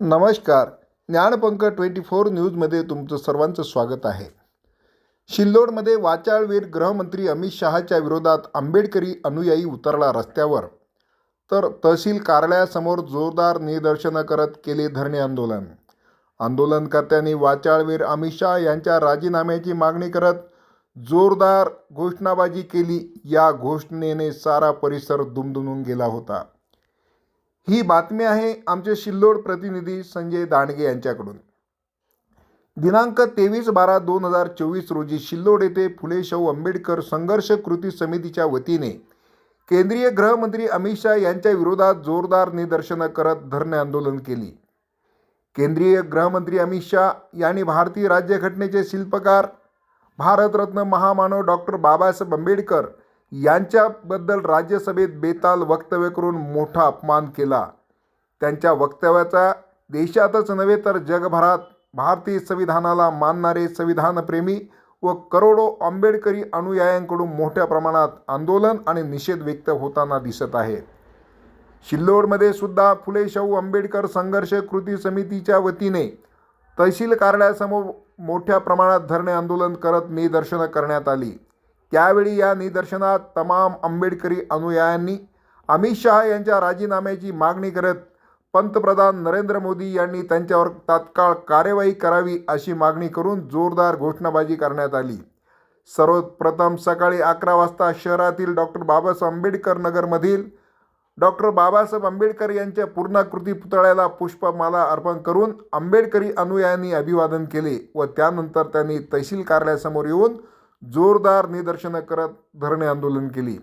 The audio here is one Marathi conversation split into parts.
नमस्कार. ज्ञानपंख ट्वेंटी फोर न्यूजमध्ये तुमचं सर्वांचं स्वागत आहे. शिल्लोडमध्ये वाचाळवीर गृहमंत्री अमित शहाच्या विरोधात आंबेडकरी अनुयायी उतरला रस्त्यावर. तर तहसील कार्यालयासमोर जोरदार निदर्शनं करत केले धरणे आंदोलन. आंदोलनकर्त्यांनी वाचाळवीर अमित शहा यांच्या राजीनाम्याची मागणी करत जोरदार घोषणाबाजी केली. या घोषणेने सारा परिसर दुमदुमून गेला होता. ही बातमी आहे आमचे शिल्लोड प्रतिनिधी संजय दांडगे यांच्याकडून. दिनांक तेवीस बारा दोन हजार चोवीस रोजी शिल्लोड येथे फुले शाहू आंबेडकर संघर्ष कृती समितीच्या वतीने केंद्रीय गृहमंत्री अमित शाह यांच्या विरोधात जोरदार निदर्शनं करत धरणे आंदोलन केली. केंद्रीय गृहमंत्री अमित शाह यांनी भारतीय राज्यघटनेचे शिल्पकार भारतरत्न महामानव डॉक्टर बाबासाहेब आंबेडकर यांच्याबद्दल राज्यसभेत बेताल वक्तव्य करून मोठा अपमान केला. त्यांच्या वक्तव्याचा देशातच नव्हे तर जगभरात भारतीय संविधानाला मानणारे संविधानप्रेमी व करोडो आंबेडकरी अनुयायांकडून मोठ्या प्रमाणात आंदोलन आणि निषेध व्यक्त होताना दिसत आहे शिल्लोडमध्ये सुद्धा फुले शाहू आंबेडकर संघर्ष कृती समितीच्या वतीने तहसील कार्यालयासमोर मोठ्या प्रमाणात धरणे आंदोलन करत निदर्शनं करण्यात आली. त्यावेळी या निदर्शनात तमाम आंबेडकरी अनुयायांनी अमित शहा यांच्या राजीनाम्याची मागणी करत पंतप्रधान नरेंद्र मोदी यांनी त्यांच्यावर तात्काळ कार्यवाही करावी अशी मागणी करून जोरदार घोषणाबाजी करण्यात आली. सर्वप्रथम सकाळी अकरा वाजता शहरातील डॉक्टर बाबासाहेब आंबेडकर नगरमधील डॉक्टर बाबासाहेब आंबेडकर यांच्या पूर्णाकृती पुतळ्याला पुष्पमाला अर्पण करून आंबेडकरी अनुयायांनी अभिवादन केले व त्यानंतर त्यांनी तहसील कार्यालयासमोर येऊन जोरदार निदर्शनं करत धरणे आंदोलन केली.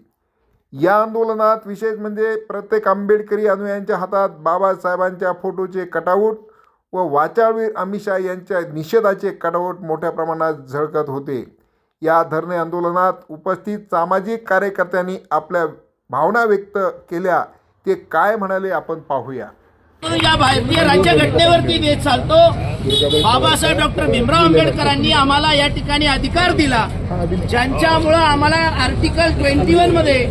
या आंदोलनात विशेष म्हणजे प्रत्येक आंबेडकरी अनुयांच्या हातात बाबासाहेबांच्या फोटोचे कटाऊट व वाचाळवीर अमित शहा यांच्या निषेधाचे कटाऊट मोठ्या प्रमाणात झळकत होते. या धरणे आंदोलनात उपस्थित सामाजिक कार्यकर्त्यांनी आपल्या भावना व्यक्त केल्या. ते काय म्हणाले आपण पाहूया. या भारतीय राज्यघटनेवरती देत चालतो. बाबासाहेब डॉक्टर भीमराव आंबेडकरांनी आम्हाला या ठिकाणी अधिकार दिला. ज्यांच्यामुळं आम्हाला आर्टिकल ट्वेंटी वनमध्ये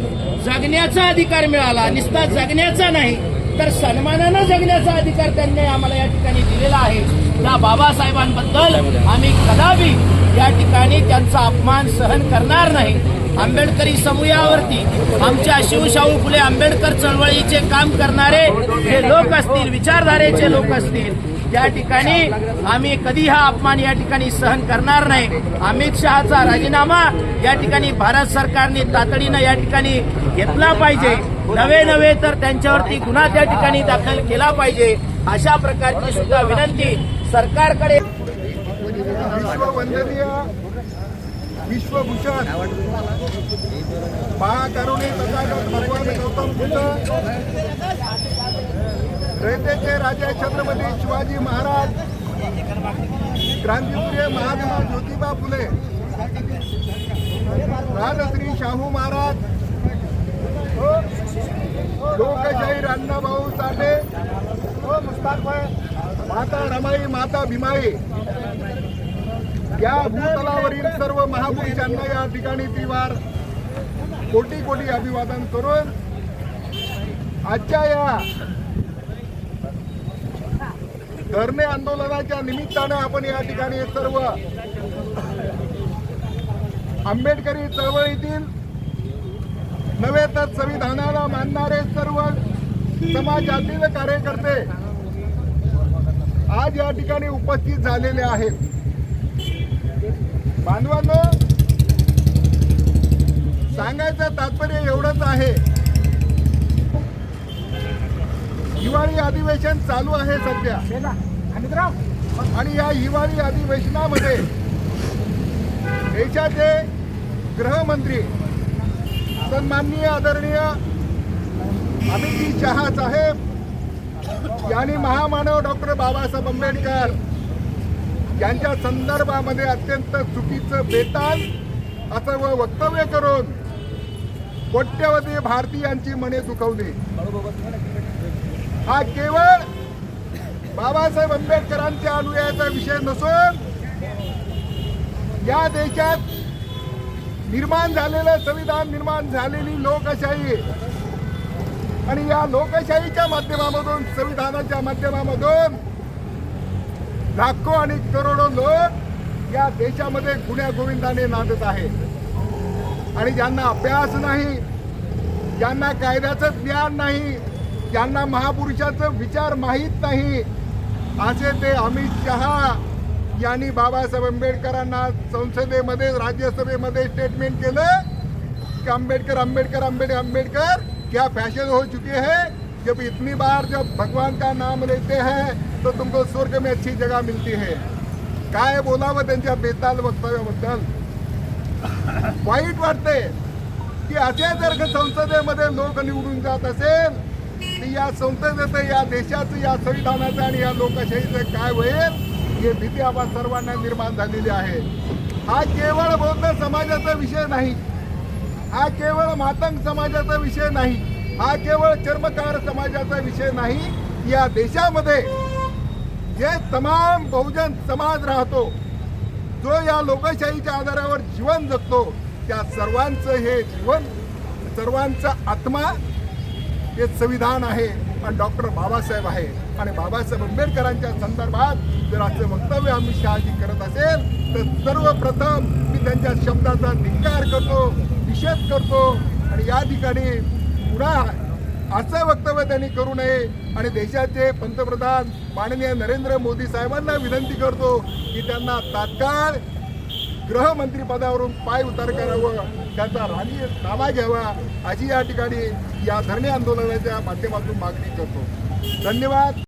जगण्याचा अधिकार मिळाला निस्ता जगण्याचा नाही तर सन्मानानं जगण्याचा अधिकार त्यांनी आम्हाला या ठिकाणी दिलेला आहे. त्या बाबासाहेबांबद्दल आम्ही कदापि या ठिकाणी त्यांचा अपमान सहन करणार नाही. आंबेडकरी समूहावरती आमच्या शिवशाहू फुले आंबेडकर चळवळीचे काम करणारे हे लोक असतील विचारधारेचे लोक असतील त्या ठिकाणी आम्ही कधी हा अपमान या ठिकाणी सहन करणार नाही. अमित शहाचा राजीनामा या ठिकाणी भारत सरकारने तातडीनं या ठिकाणी घेतला पाहिजे. नवे नवे तर त्यांच्यावरती गुन्हा त्या ठिकाणी दाखल केला पाहिजे. अशा प्रकारची सुद्धा विनंती सरकारकडे विश्वभूषण. महाकरुणी तथागत भगवान गौतम बुद्ध. रयतेचे राजे छत्रपती शिवाजी महाराज. क्रांतिप्रिय महात्मा ज्योतिबा फुले. राजश्री शाहू महाराज. लोकशाहीर अण्णाभाऊ साठे. माता रमाई माता भीमाई. या भूतलावरील सर्व महापुरुषांना या ठिकाणी त्रिवार कोटी कोटी अभिवादन करून आजच्या या धरणे आंदोलनाच्या निमित्तानं आपण या ठिकाणी सर्व आंबेडकरी चळवळीतील नव्हे तर संविधानाला मानणारे सर्व समाजातील कार्यकर्ते आज या ठिकाणी उपस्थित झालेले आहेत. बांधवांनो सांगायचं तात्पर्य एवढंच आहे. हिवाळी अधिवेशन चालू आहे सध्या. आणि या हिवाळी अधिवेशनामध्ये देशाचे गृहमंत्री सन्माननीय आदरणीय अमित शहा साहेब यांनी महामानव डॉक्टर बाबासाहेब आंबेडकर यांच्या संदर्भामध्ये अत्यंत चुकीचं बेताल असं व वक्तव्य करून कोट्यवधी भारतीयांची मने दुखवली. हा केवळ बाबासाहेब आंबेडकरांच्या अनुयायाचा विषय नसून या देशात निर्माण झालेलं संविधान निर्माण झालेली लोकशाही आणि या लोकशाहीच्या माध्यमामधून संविधानाच्या माध्यमामधून लाखो आणि करोडो लोक या देशामध्ये गुण्या गोविंदाने नांदत आहेत. आणि ज्यांना अभ्यास नाही ज्यांना कायद्याचं ज्ञान नाही ज्यांना महापुरुषाचं विचार माहीत नाही असे ते अमित शहा यांनी बाबासाहेब आंबेडकरांना संसदेमध्ये राज्यसभेमध्ये स्टेटमेंट केलं की आंबेडकर आंबेडकर आंबेडकर आंबेडकर क्या फॅशन हो चुके हैं? जब इतनी बार जब भगवान का नाम लेते हैं तो तुमको स्वर्ग में अच्छी जगह मिलती है। काय बोलावं त्यांच्या बेताल वक्तव्याबद्दल? वाईट वाटते की असे जर का संसदेमध्ये लोक निवडून जात असेल तर या संसदेचं या देशाचं या संविधानाचं आणि या लोकशाहीचं काय होईल हे भीती आपण सर्वांना निर्माण झालेली आहे. हा केवळ बौद्ध समाजाचा विषय नाही. हा केवळ मातंग समाजाचा विषय नाही. हा केवळ चर्मकार समाजाचा विषय नाही या देशामध्ये जे तमाम बहुजन समाज राहतो जो या लोकशाहीच्या आधारावर जीवन जगतो त्या सर्वांचं हे जीवन सर्वांचा आत्मा हे संविधान आहे. आणि डॉक्टर बाबासाहेब आहे. आणि बाबासाहेब आंबेडकरांच्या संदर्भात जर असं वक्तव्य अमित शहाजी करत असेल तर सर्वप्रथम मी त्यांच्या शब्दाचा धिक्कार करतो निषेध करतो. आणि या ठिकाणी का असं वक्तव्य त्यांनी करू नये आणि देशाचे पंतप्रधान माननीय नरेंद्र मोदी साहेबांना विनंती करतो की त्यांना तात्काळ गृहमंत्री पदावरून पाय उतार करावं त्याचा राणी ताबा घ्यावा अशी या ठिकाणी या धरणे आंदोलनाच्या माध्यमातून मागणी करतो. धन्यवाद.